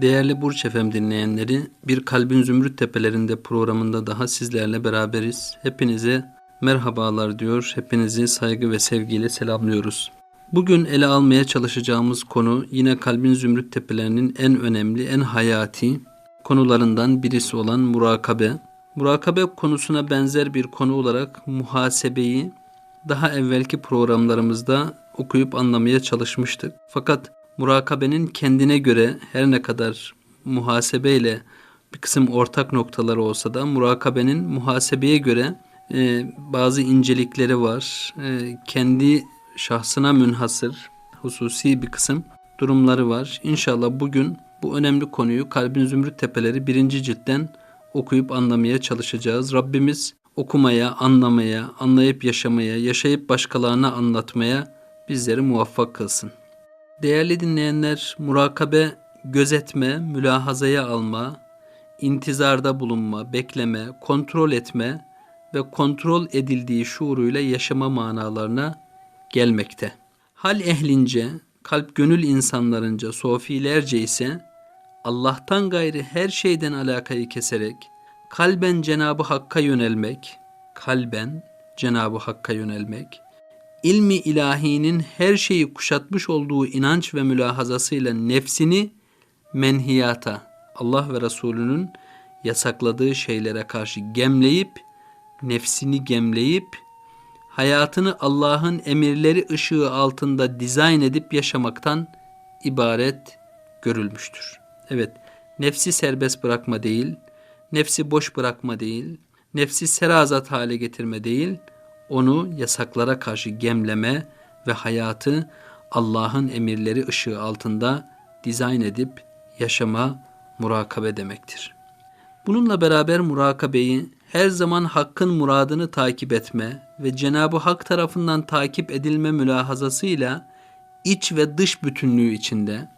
Değerli Burç Efem dinleyenleri, bir Kalbin Zümrüt Tepelerinde programında daha sizlerle beraberiz. Hepinize merhabalar diyor, hepinizi saygı ve sevgiyle selamlıyoruz. Bugün ele almaya çalışacağımız konu yine Kalbin Zümrüt Tepelerinin en önemli, en hayati konularından birisi olan murakabe. Murakabe konusuna benzer bir konu olarak muhasebeyi daha evvelki programlarımızda okuyup anlamaya çalışmıştık. Fakat murakabenin kendine göre her ne kadar muhasebeyle bir kısım ortak noktaları olsa da murakabenin muhasebeye göre e, bazı incelikleri var. E, kendi şahsına münhasır, hususi bir kısım durumları var. İnşallah bugün bu önemli konuyu Kalbin Zümrüt Tepeleri birinci ciltten okuyup anlamaya çalışacağız. Rabbimiz okumaya, anlamaya, anlayıp yaşamaya, yaşayıp başkalarına anlatmaya bizleri muvaffak kılsın. Değerli dinleyenler, murakabe, gözetme, mülahazaya alma, intizarda bulunma, bekleme, kontrol etme ve kontrol edildiği şuuruyla yaşama manalarına gelmekte. Hal ehlince, kalp gönül insanlarınca, sofilerce ise Allah'tan gayri her şeyden alakayı keserek kalben Cenabı Hakk'a yönelmek, kalben Cenabı Hakk'a yönelmek, ilmi ilahinin her şeyi kuşatmış olduğu inanç ve mülahazasıyla nefsini menhiyata, Allah ve Resulünün yasakladığı şeylere karşı gemleyip, nefsini gemleyip, hayatını Allah'ın emirleri ışığı altında dizayn edip yaşamaktan ibaret görülmüştür. Evet, nefsi serbest bırakma değil, nefsi boş bırakma değil, nefsi serazat hale getirme değil, onu yasaklara karşı gemleme ve hayatı Allah'ın emirleri ışığı altında dizayn edip yaşama murakabe demektir. Bununla beraber murakabeyi her zaman hakkın muradını takip etme ve Cenab-ı Hak tarafından takip edilme mülahazasıyla iç ve dış bütünlüğü içinde,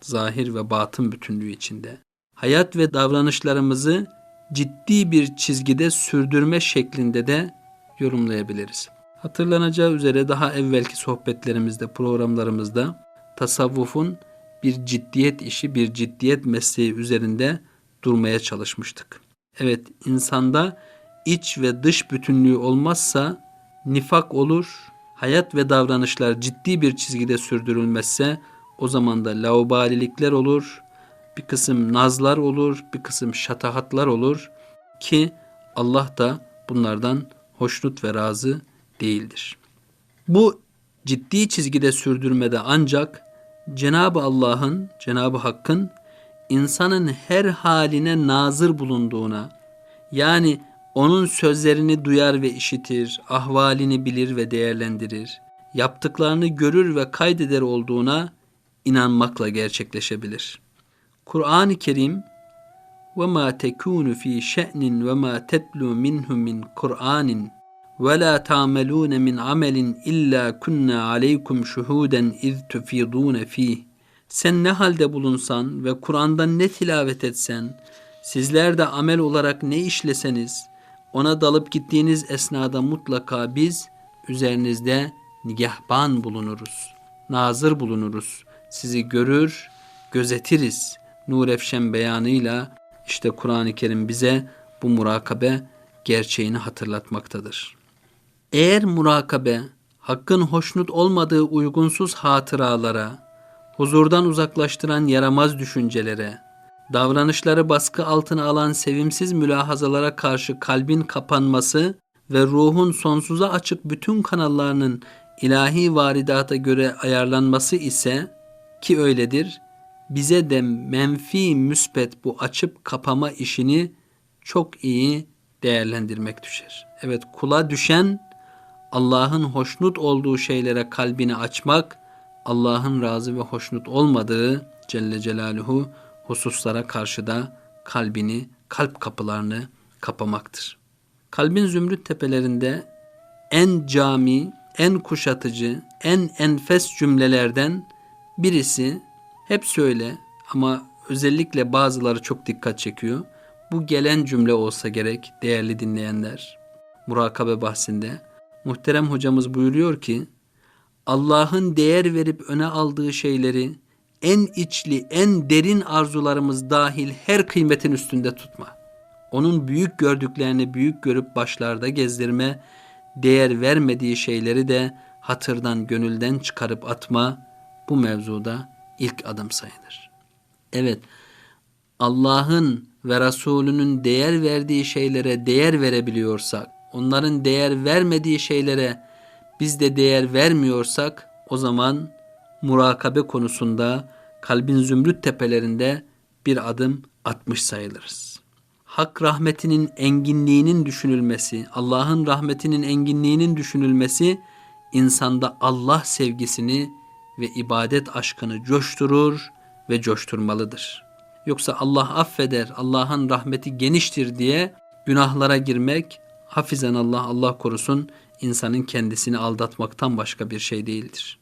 zahir ve batın bütünlüğü içinde, hayat ve davranışlarımızı ciddi bir çizgide sürdürme şeklinde de yorumlayabiliriz. Hatırlanacağı üzere daha evvelki sohbetlerimizde, programlarımızda tasavvufun bir ciddiyet işi, bir ciddiyet mesleği üzerinde durmaya çalışmıştık. Evet, insanda iç ve dış bütünlüğü olmazsa nifak olur, hayat ve davranışlar ciddi bir çizgide sürdürülmezse o zaman da laubalilikler olur, bir kısım nazlar olur, bir kısım şatahatlar olur ki Allah da bunlardan hoşnut ve razı değildir. Bu ciddi çizgide sürdürmede ancak Cenab-ı Allah'ın, Cenab-ı Hakk'ın insanın her haline nazır bulunduğuna, yani onun sözlerini duyar ve işitir, ahvalini bilir ve değerlendirir, yaptıklarını görür ve kaydeder olduğuna inanmakla gerçekleşebilir. Kur'an-ı Kerim وَمَا تَكُونُ ف۪ي شَأْنٍ وَمَا تَتْلُوا مِنْهُ مِنْ قُرْآنٍ وَلَا تَعْمَلُونَ مِنْ عَمَلٍ اِلَّا كُنَّا عَلَيْكُمْ شُهُودًا اِذْ تُفِيضُونَ ف۪يهِ Sen ne halde bulunsan ve Kur'an'dan ne tilavet etsen, sizler de amel olarak ne işleseniz, ona dalıp gittiğiniz esnada mutlaka biz üzerinizde nigahban bulunuruz, nazır bulunuruz, sizi görür, gözetiriz. Nur Efşen beyanıyla işte Kur'an-ı Kerim bize bu murakabe gerçeğini hatırlatmaktadır. Eğer murakabe hakkın hoşnut olmadığı uygunsuz hatıralara, huzurdan uzaklaştıran yaramaz düşüncelere, davranışları baskı altına alan sevimsiz mülahazalara karşı kalbin kapanması ve ruhun sonsuza açık bütün kanallarının ilahi varidata göre ayarlanması ise ki öyledir, bize de menfi müspet bu açıp kapama işini çok iyi değerlendirmek düşer. Evet kula düşen Allah'ın hoşnut olduğu şeylere kalbini açmak, Allah'ın razı ve hoşnut olmadığı Celle Celaluhu hususlara karşı da kalbini, kalp kapılarını kapamaktır. Kalbin zümrüt tepelerinde en cami, en kuşatıcı, en enfes cümlelerden birisi hep söyle ama özellikle bazıları çok dikkat çekiyor. Bu gelen cümle olsa gerek değerli dinleyenler. Murakabe bahsinde muhterem hocamız buyuruyor ki Allah'ın değer verip öne aldığı şeyleri en içli, en derin arzularımız dahil her kıymetin üstünde tutma. Onun büyük gördüklerini büyük görüp başlarda gezdirme, değer vermediği şeyleri de hatırdan, gönülden çıkarıp atma bu mevzuda ilk adım sayılır. Evet, Allah'ın ve Resulünün değer verdiği şeylere değer verebiliyorsak, onların değer vermediği şeylere biz de değer vermiyorsak, o zaman murakabe konusunda kalbin zümrüt tepelerinde bir adım atmış sayılırız. Hak rahmetinin enginliğinin düşünülmesi, Allah'ın rahmetinin enginliğinin düşünülmesi insanda Allah sevgisini ve ibadet aşkını coşturur ve coşturmalıdır. Yoksa Allah affeder, Allah'ın rahmeti geniştir diye günahlara girmek, hafizen Allah, Allah korusun, insanın kendisini aldatmaktan başka bir şey değildir.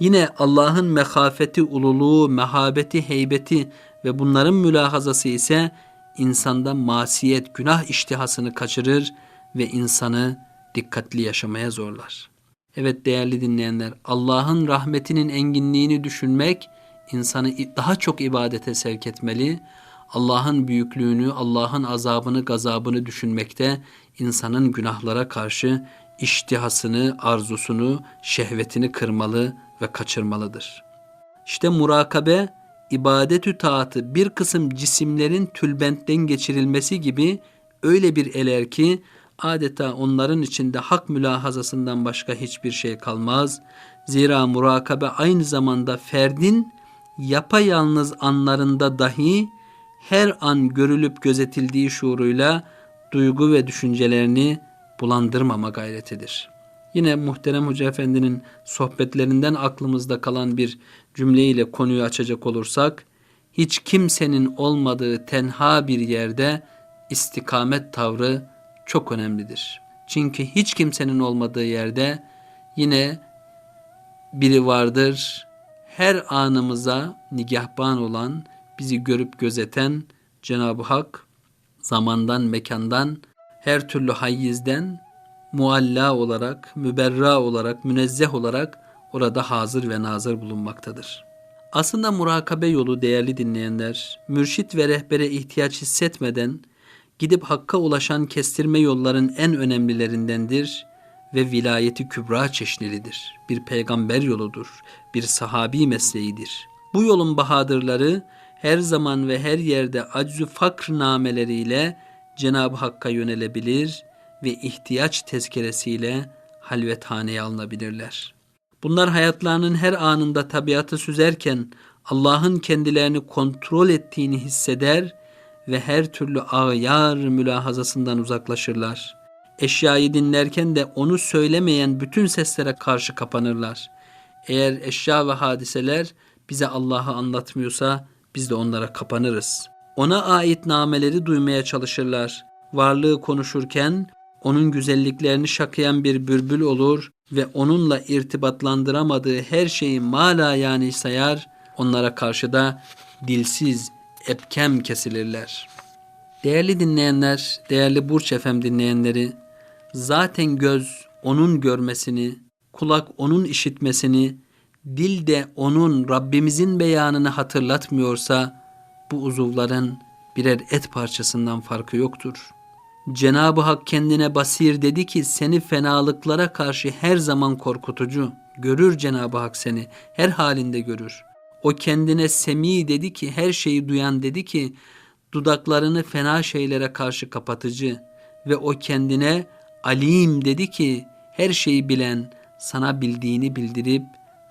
Yine Allah'ın mekafeti, ululuğu, mehabeti, heybeti ve bunların mülahazası ise insanda masiyet, günah iştihasını kaçırır ve insanı dikkatli yaşamaya zorlar. Evet değerli dinleyenler, Allah'ın rahmetinin enginliğini düşünmek insanı daha çok ibadete sevk etmeli. Allah'ın büyüklüğünü, Allah'ın azabını, gazabını düşünmekte insanın günahlara karşı iştihasını, arzusunu, şehvetini kırmalı ve kaçırmalıdır. İşte murakabe, ibadetü taatı bir kısım cisimlerin tülbentten geçirilmesi gibi öyle bir eler ki adeta onların içinde hak mülahazasından başka hiçbir şey kalmaz. Zira murakabe aynı zamanda ferdin yapayalnız anlarında dahi her an görülüp gözetildiği şuuruyla duygu ve düşüncelerini bulandırmama gayretidir. Yine muhterem Hoca Efendi'nin sohbetlerinden aklımızda kalan bir cümleyle konuyu açacak olursak, hiç kimsenin olmadığı tenha bir yerde istikamet tavrı çok önemlidir. Çünkü hiç kimsenin olmadığı yerde yine biri vardır. Her anımıza nigahban olan, bizi görüp gözeten Cenab-ı Hak zamandan, mekandan, her türlü hayyizden mualla olarak, müberra olarak, münezzeh olarak orada hazır ve nazır bulunmaktadır. Aslında murakabe yolu değerli dinleyenler, mürşit ve rehbere ihtiyaç hissetmeden gidip hakka ulaşan kestirme yolların en önemlilerindendir ve vilayeti kübra çeşnilidir. Bir peygamber yoludur, bir sahabi mesleğidir. Bu yolun bahadırları her zaman ve her yerde aczu fakr nameleriyle Cenab-ı Hakk'a yönelebilir ve ihtiyaç tezkeresiyle halvethaneye alınabilirler. Bunlar hayatlarının her anında tabiatı süzerken Allah'ın kendilerini kontrol ettiğini hisseder ve her türlü ağyar mülahazasından uzaklaşırlar. Eşyayı dinlerken de onu söylemeyen bütün seslere karşı kapanırlar. Eğer eşya ve hadiseler bize Allah'ı anlatmıyorsa biz de onlara kapanırız. Ona ait nameleri duymaya çalışırlar. Varlığı konuşurken onun güzelliklerini şakayan bir bülbül olur ve onunla irtibatlandıramadığı her şeyi mala yani sayar, onlara karşı da dilsiz, epkem kesilirler. Değerli dinleyenler, değerli Burç Efem dinleyenleri, zaten göz onun görmesini, kulak onun işitmesini, dil de onun Rabbimizin beyanını hatırlatmıyorsa, bu uzuvların birer et parçasından farkı yoktur. Cenab-ı Hak kendine basir dedi ki seni fenalıklara karşı her zaman korkutucu. Görür Cenab-ı Hak seni, her halinde görür. O kendine semi dedi ki her şeyi duyan dedi ki dudaklarını fena şeylere karşı kapatıcı ve o kendine alim dedi ki her şeyi bilen sana bildiğini bildirip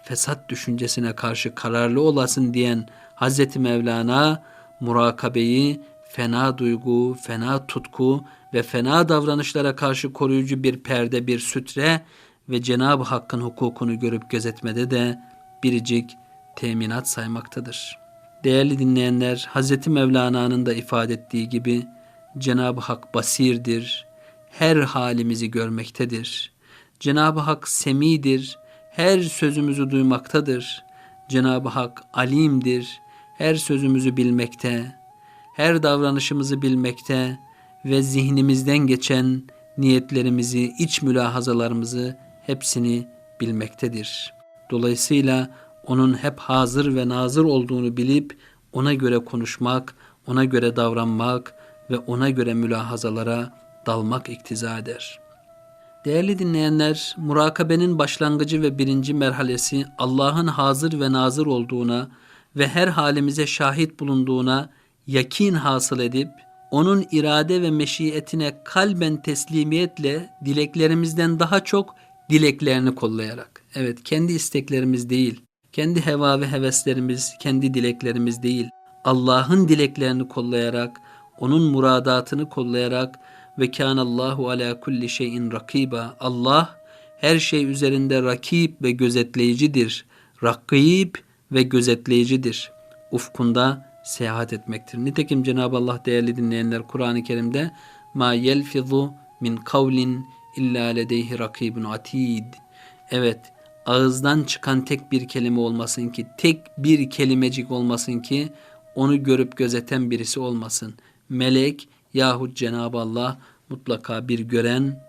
fesat düşüncesine karşı kararlı olasın diyen Hazreti Mevlana murakabeyi fena duygu, fena tutku ve fena davranışlara karşı koruyucu bir perde, bir sütre ve Cenab-ı Hakk'ın hukukunu görüp gözetmede de biricik teminat saymaktadır. Değerli dinleyenler, Hz. Mevlana'nın da ifade ettiği gibi Cenab-ı Hak basirdir, her halimizi görmektedir. Cenab-ı Hak semidir, her sözümüzü duymaktadır. Cenab-ı Hak alimdir, her sözümüzü bilmekte, her davranışımızı bilmekte ve zihnimizden geçen niyetlerimizi, iç mülahazalarımızı hepsini bilmektedir. Dolayısıyla onun hep hazır ve nazır olduğunu bilip ona göre konuşmak, ona göre davranmak ve ona göre mülahazalara dalmak iktiza eder. Değerli dinleyenler, murakabenin başlangıcı ve birinci merhalesi Allah'ın hazır ve nazır olduğuna ve her halimize şahit bulunduğuna yakin hasıl edip, onun irade ve meşiyetine kalben teslimiyetle dileklerimizden daha çok dileklerini kollayarak. Evet, kendi isteklerimiz değil, kendi heva ve heveslerimiz, kendi dileklerimiz değil, Allah'ın dileklerini kollayarak, onun muradatını kollayarak ve kânallahu ala kulli şeyin rakiba. Allah her şey üzerinde rakip ve gözetleyicidir. Rakib ve gözetleyicidir. Ufkunda seyahat etmektir. Nitekim Cenab-ı Allah değerli dinleyenler Kur'an-ı Kerim'de ma yelfizu min kavlin illa ledeyhi rakibun atid. Evet, ağızdan çıkan tek bir kelime olmasın ki, tek bir kelimecik olmasın ki onu görüp gözeten birisi olmasın. Melek yahut Cenab-ı Allah mutlaka bir gören,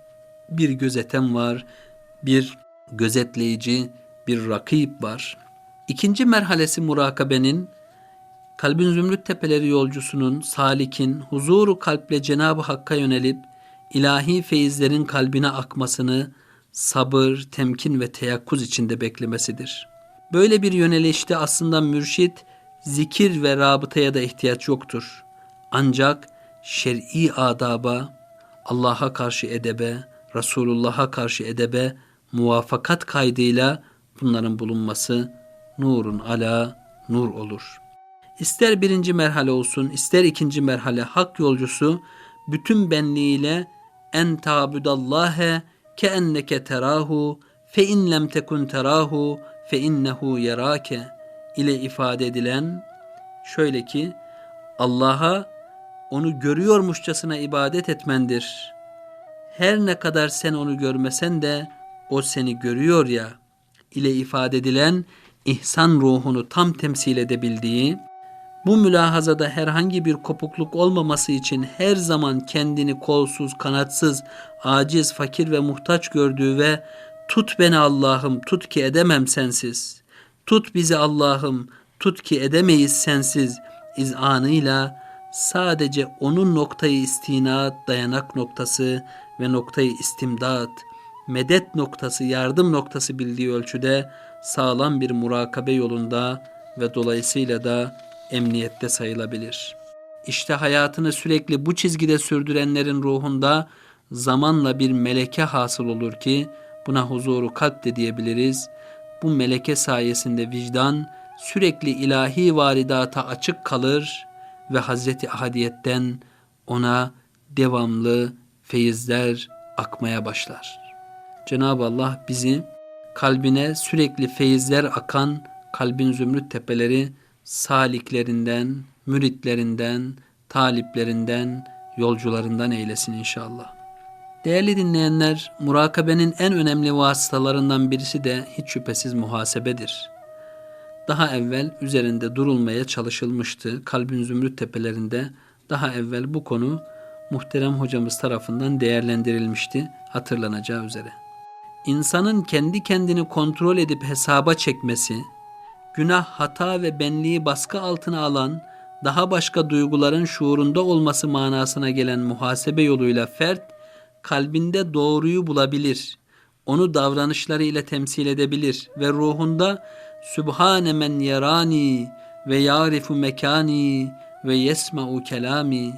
bir gözeten var, bir gözetleyici, bir rakip var. İkinci merhalesi murakabenin kalbin zümrüt tepeleri yolcusunun, salikin, huzuru kalple Cenab-ı Hakk'a yönelip ilahi feyizlerin kalbine akmasını sabır, temkin ve teyakkuz içinde beklemesidir. Böyle bir yönelişte aslında mürşit, zikir ve rabıtaya da ihtiyaç yoktur. Ancak şer'i adaba, Allah'a karşı edebe, Resulullah'a karşı edebe muvafakat kaydıyla bunların bulunması nurun ala nur olur. İster birinci merhale olsun, ister ikinci merhale hak yolcusu bütün benliğiyle en tabudallâhe ke enneke terahu fe in lem tekun terahu fe innehu yerake ile ifade edilen şöyle ki Allah'a onu görüyormuşçasına ibadet etmendir. Her ne kadar sen onu görmesen de o seni görüyor ya ile ifade edilen ihsan ruhunu tam temsil edebildiği, bu mülahazada herhangi bir kopukluk olmaması için her zaman kendini kolsuz, kanatsız, aciz, fakir ve muhtaç gördüğü ve tut beni Allah'ım, tut ki edemem sensiz. Tut bizi Allah'ım, tut ki edemeyiz sensiz izanıyla sadece onun noktayı istinat, dayanak noktası ve noktayı istimdat, medet noktası, yardım noktası bildiği ölçüde sağlam bir murakabe yolunda ve dolayısıyla da emniyette sayılabilir. İşte hayatını sürekli bu çizgide sürdürenlerin ruhunda zamanla bir meleke hasıl olur ki buna huzuru kalp de diyebiliriz. Bu meleke sayesinde vicdan sürekli ilahi varidata açık kalır ve Hazreti Ahadiyet'ten ona devamlı feyizler akmaya başlar. Cenab-ı Allah bizi kalbine sürekli feyizler akan kalbin zümrüt tepeleri saliklerinden, müritlerinden, taliplerinden, yolcularından eylesin inşallah. Değerli dinleyenler, murakabenin en önemli vasıtalarından birisi de hiç şüphesiz muhasebedir. Daha evvel üzerinde durulmaya çalışılmıştı. Kalbin zümrüt tepelerinde daha evvel bu konu muhterem hocamız tarafından değerlendirilmişti hatırlanacağı üzere. İnsanın kendi kendini kontrol edip hesaba çekmesi, günah, hata ve benliği baskı altına alan daha başka duyguların şuurunda olması manasına gelen muhasebe yoluyla fert kalbinde doğruyu bulabilir. Onu davranışlarıyla temsil edebilir ve ruhunda Sübhane men yarani ve yarifu mekani ve yesma'u kelami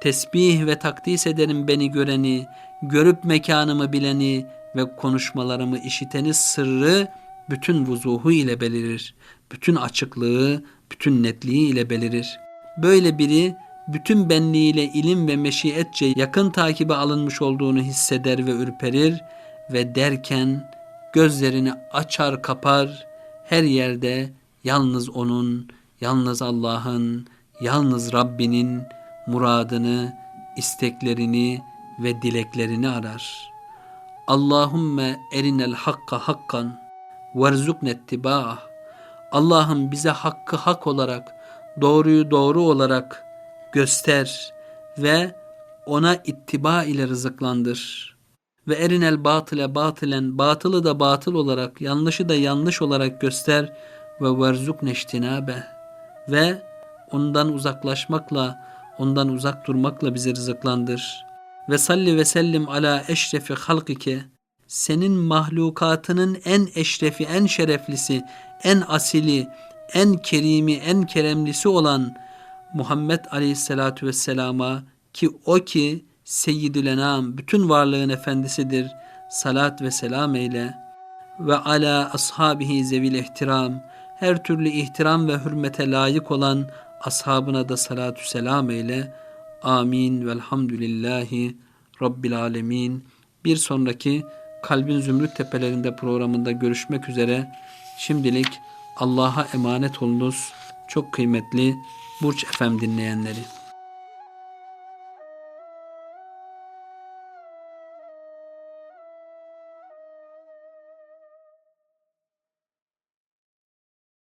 tesbih ve takdis ederim beni göreni, görüp mekanımı bileni ve konuşmalarımı işiteni sırrı bütün vuzuhu ile belirir bütün açıklığı, bütün netliği ile belirir. Böyle biri bütün benliğiyle ilim ve meşiyetçe yakın takibe alınmış olduğunu hisseder ve ürperir ve derken gözlerini açar kapar her yerde yalnız onun, yalnız Allah'ın, yalnız Rabbinin muradını, isteklerini ve dileklerini arar. Allahümme erinel hakka hakkan verzukne ittiba'ah Allah'ım bize hakkı hak olarak, doğruyu doğru olarak göster ve ona ittiba ile rızıklandır. Ve erinel batile batılen, batılı da batıl olarak, yanlışı da yanlış olarak göster ve verzukne iştinabe ve ondan uzaklaşmakla, ondan uzak durmakla bizi rızıklandır. Ve salli ve sellim ala eşrefi halkike senin mahlukatının en eşrefi, en şereflisi, en asili, en kerimi, en keremlisi olan Muhammed Aleyhisselatü Vesselam'a ki o ki Seyyidül Enam, bütün varlığın efendisidir. Salat ve selam eyle. Ve ala ashabihi zevil ihtiram, her türlü ihtiram ve hürmete layık olan ashabına da salatü selam eyle. Amin velhamdülillahi rabbil alemin. Bir sonraki Kalbin Zümrüt Tepelerinde programında görüşmek üzere. Şimdilik Allah'a emanet olunuz. Çok kıymetli Burç FM dinleyenleri.